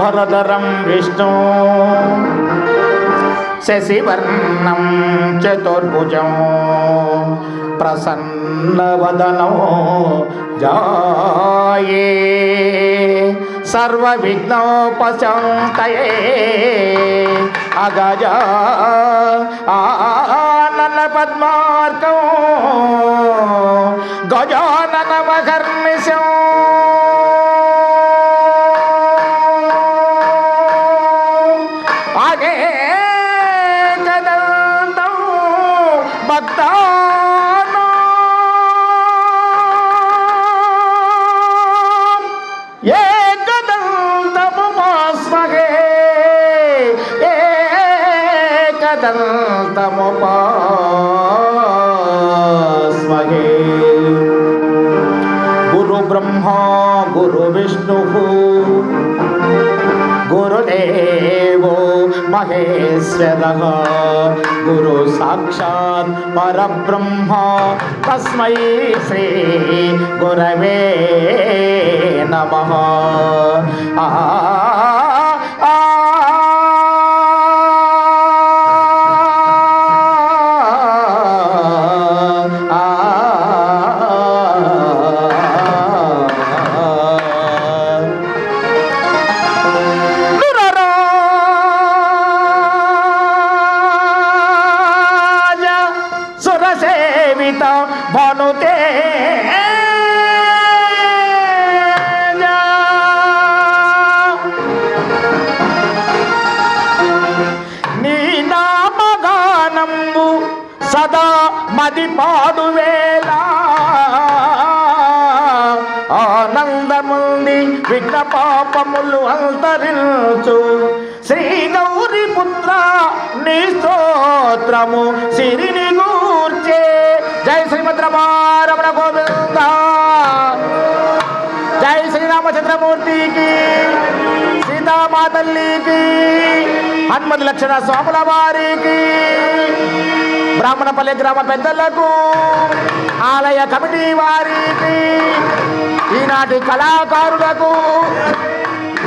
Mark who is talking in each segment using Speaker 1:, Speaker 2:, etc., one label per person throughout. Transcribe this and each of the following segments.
Speaker 1: भरधरं विष्णु शशिवर्ण चतुर्भुज प्रसन्न वदनो जाये आनन अगजा गजानन गजाननमघर्निशौ जगदन्तमुपास्महे गुरुब्रह्मा गुरुविष्णुः गुरुदेवो महेश्वरः गुरुसाक्षात् परब्रह्म तस्मै श्री गुरवे नमः आ పాదు వేళ ఆనందముంది విఘ్న పాపములు అంతరించు శ్రీ గౌరి పుత్ర నిస్తోత్రము సిరిని గూర్చే జై శ్రీమద్రమారమణ గోవింద జై శ్రీరామచంద్రమూర్తికి సీతామాతల్లికి హనుమతి లక్షణ స్వాముల వారికి బ్రాహ్మణపల్లి గ్రామ పెద్దలకు ఆలయ కమిటీ వారికి ఈనాటి కళాకారులకు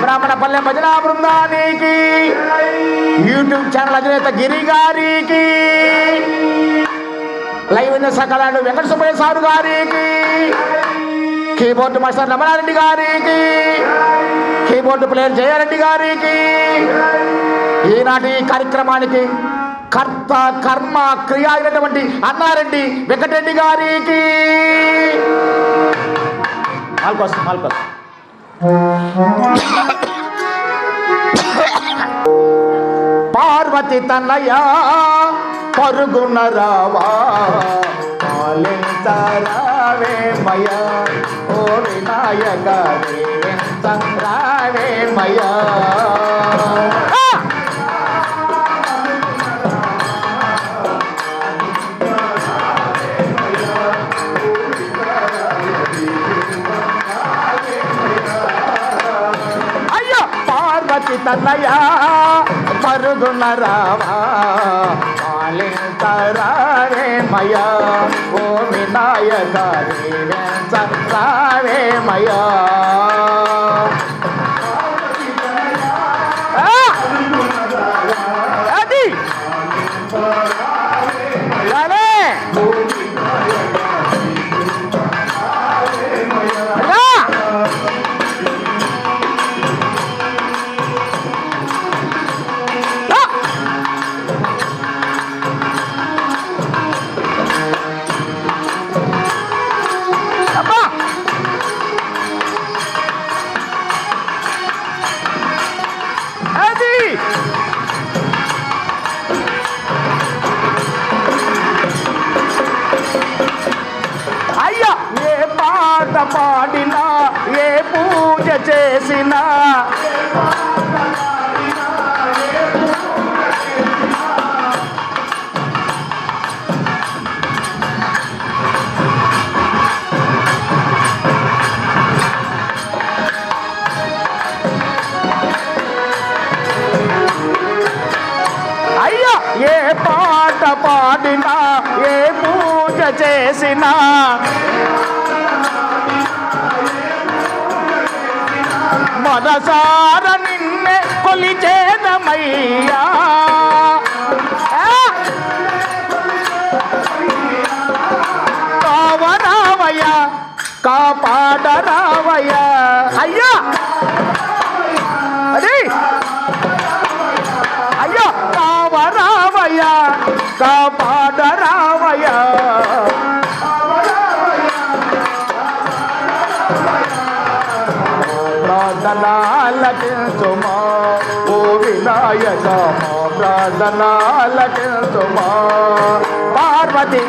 Speaker 1: బ్రాహ్మణపల్లె భజనా బృందానికి యూట్యూబ్ ఛానల్ అధినేత గిరి గారికి లైవ్ సకలాడు వెంకట సుబ్బయ్య సారు గారికి కీబోర్డ్ మాస్టర్ రమణారెడ్డి గారికి కీబోర్డు ప్లేయర్ జయారెడ్డి గారికి ఈనాటి కార్యక్రమానికి కర్త కర్మ క్రియ అయినటువంటి అన్నారెడ్డి వెంకటరెడ్డి గారికి పార్వతి తనయ పరుగున రావా రావే మయ తనయా మరుగున రావా పాలింతరారే మయా ఓ వినాయక రే మయా చేసిన ఏ పాట పాడినా ఏ పూజ చేసినా మొదసార నిన్నే కొలిచేదమయ్యా కావరావయ్య కాపాడరావయ్య అయ్యా అది అయ్యో కావరావయ్య కాపాడరావయ్యా ప్రార్థనాలకించుమా ఓ వినాయక మా ప్రార్థనాలకించుమా పార్వతి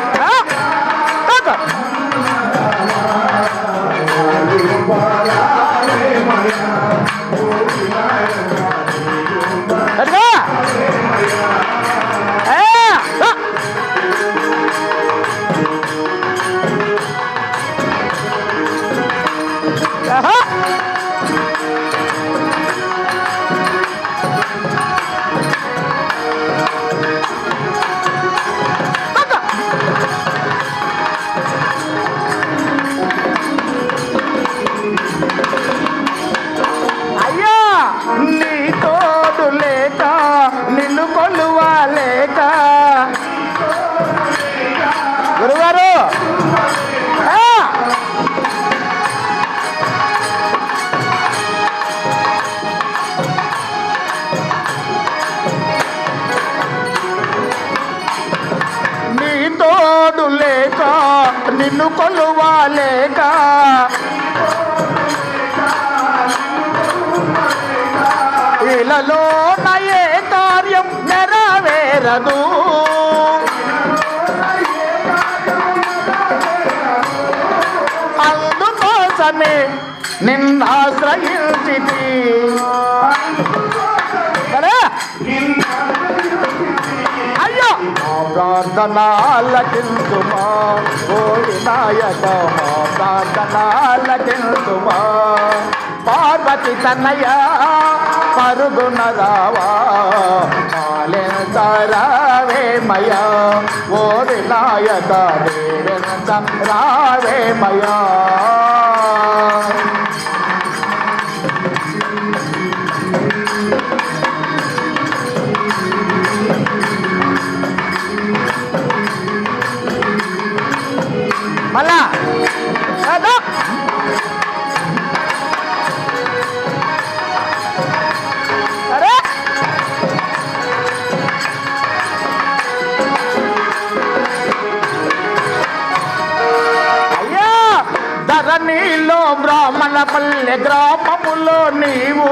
Speaker 1: కళ్ళలో నయే కార్యం నెరవేరదు అందుకోసమే నిన్నాశ్రయించి అయ్యో ప్రార్థనాలకించుమా పార్వతి తన్నయ్యా పరుగున రావాలే మాలిన ఓ వినాయక రావే మయా పల్లె గ్రామములో నీవు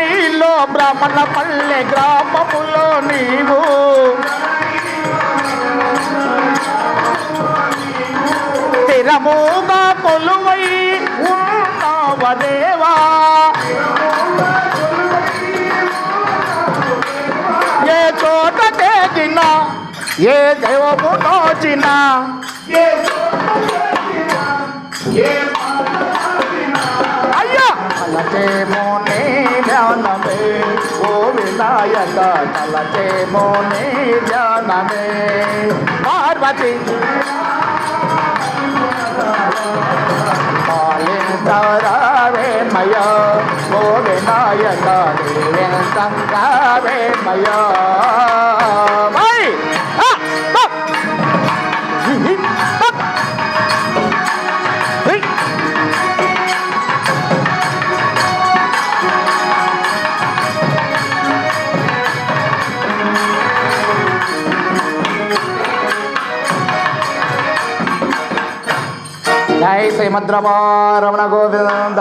Speaker 1: నీలో బ్రాహ్మణ పల్లె గ్రామములో నీవు స్థిరముగా కొలువై ఉన్నావదేవా ఏ చోటకేగిన ఏ దైవము తోచిన అయ్యా అలకేమో పార్వతి వేమయా శ్రీమద్రమారమణ గోవింద